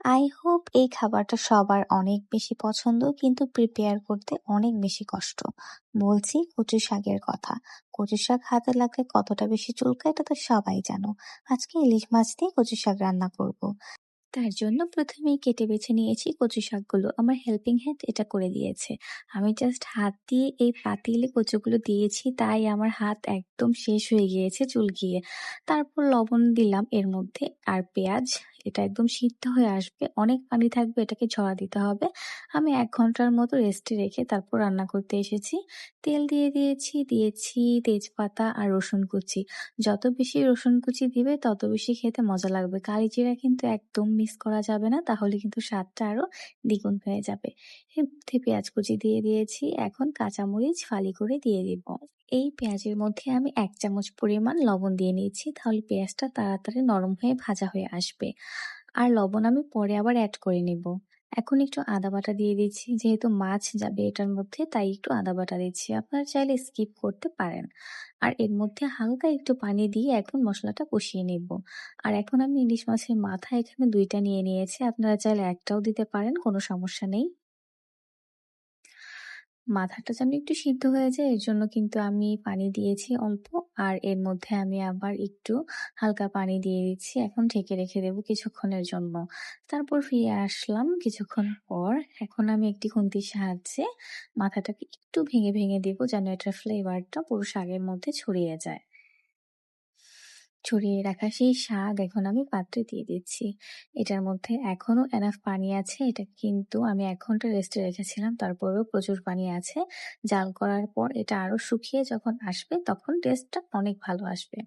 I hope এই খাবারটা সবার অনেক বেশি পছন্দ, কিন্তু প্রিপেয়ার করতে অনেক বেশি কষ্ট। বলছি কচু শাকের কথা। কচু শাক হাতে লাগলে কতটা বেশি চুলকায়, এটা তো সবাই জানো। আজকে ইলিশ মাছ দিয়ে কচু শাক রান্না করব। তার জন্য প্রথমেই কেটে বেছে নিয়েছি কচু শাকগুলো। আমার হেল্পিং হ্যান্ড এটা করে দিয়েছে। আমি জাস্ট হাত দিয়ে এই পাতিলে কচুগুলো দিয়েছি, তাই আমার হাত একদম শেষ হয়ে গিয়েছে চুলকিয়ে তারপর লবণ দিলাম এর মধ্যে আর পেঁয়াজ, এটা একদম সিদ্ধ হয়ে আসবে। অনেক পানি থাকবে, এটাকে ঝরা দিতে হবে। আমি এক ঘণ্টার মতো রেস্টে রেখে তারপর রান্না করতে এসেছি। তেল দিয়ে দিয়েছি দিয়েছি তেজপাতা আর রসুন কুচি। যত বেশি রসুন কুচি দিবে, তত বেশি খেতে মজা লাগবে। কালি জিরা কিন্তু একদম মিস করা যাবে না, তাহলে কিন্তু স্বাদটা আরও দ্বিগুণ হয়ে যাবে। মধ্যে পেঁয়াজ কুচি দিয়ে দিয়েছি, এখন কাঁচামরিচ ফালি করে দিয়ে দিব। এই পেঁয়াজের মধ্যে আমি এক চামচ পরিমাণ লবণ দিয়ে নিয়েছি, তাহলে পেঁয়াজটা তাড়াতাড়ি নরম হয়ে ভাজা হয়ে আসবে। আর লবণ আমি পরে আবার অ্যাড করে নিব। এখন একটু আদা বাটা দিয়ে দিচ্ছি। যেহেতু মাছ যাবে এটার মধ্যে, তাই একটু আদা বাটা দিচ্ছি। আপনারা চাইলে স্কিপ করতে পারেন। আর এর মধ্যে হালকা একটু পানি দিয়ে এখন মশলাটা কষিয়ে নিব। আর এখন আমি ইলিশ মাছের মাথা এখানে দুইটা নিয়ে নিয়েছি। আপনারা চাইলে একটাও দিতে পারেন, কোনো সমস্যা নেই। মাথাটা যেন একটু সিদ্ধ হয়ে যায়, এর জন্য কিন্তু আমি পানি দিয়েছি অল্প। আর এর মধ্যে আমি আবার একটু হালকা পানি দিয়ে দিচ্ছি। এখন ঢেকে রেখে দেব কিছুক্ষণের জন্য। তারপর ফিরে আসলাম কিছুক্ষণ পর। এখন আমি একটি খুন্তির সাহায্যে মাথাটাকে একটু ভেঙে ভেঙে দেবো যেন এটার ফ্লেভারটা পুরো শাকের মধ্যে ছড়িয়ে যায়। ছড়িয়ে রাখা সেই শাক এখন আমি পাত্রে দিয়ে দিচ্ছি। এটার মধ্যে এখনও এনাফ পানি আছে। এটা কিন্তু আমি এক ঘণ্টা রেস্টে রেখেছিলাম। তারপরেও প্রচুর পানি আছে। জাল করার পর এটা আরও শুকিয়ে যখন আসবে তখন টেস্টটা অনেক ভালো আসবে।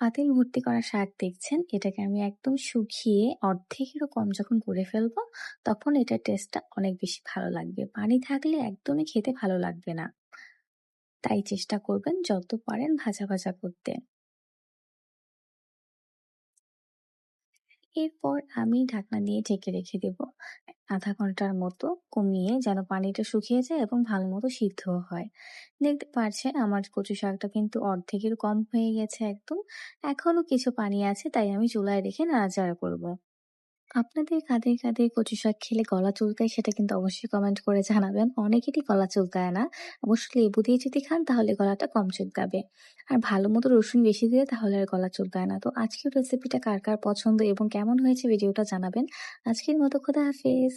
পাতিল ভর্তি করা শাক দেখছেন? এটাকে আমি একদম শুকিয়ে অর্ধেকেরও কম যখন করে ফেলব তখন এটার টেস্টটা অনেক বেশি ভালো লাগবে। পানি থাকলে একদমই খেতে ভালো লাগবে না। তাই চেষ্টা করবেন যত পারেন ভাজা ভাজা করতে। এরপর আমি ঢাকনা দিয়ে ঢেকে রেখে দেব। আধা ঘণ্টার মতো কমিয়ে যেন পানিটা শুকিয়ে যায় এবং ভালো মতো সিদ্ধ হয়। দেখতে পাচ্ছেন আমার কচু শাকটা কিন্তু অর্ধেকের কম হয়ে গেছে একদম। এখনও কিছু পানি আছে তাই আমি চুলায় রেখে নাড়াচাড়া করব। আপনাদের কাঁধে কাঁধে কচু শাক খেলে গলা চুলকায় সেটা কিন্তু অবশ্যই কমেন্ট করে জানাবেন। অনেকেরই গলা চুলকায় না। অবশ্য লেবু দিয়ে যদি খান তাহলে গলাটা কম চুলকাবে। আর ভালো মতো রসুন বেশি দিলে তাহলে আর গলা চুলকায় না। তো আজকের রেসিপিটা কার কার পছন্দ এবং কেমন হয়েছে ভিডিওটা জানাবেন। আজকের মতো খোদা হাফেজ।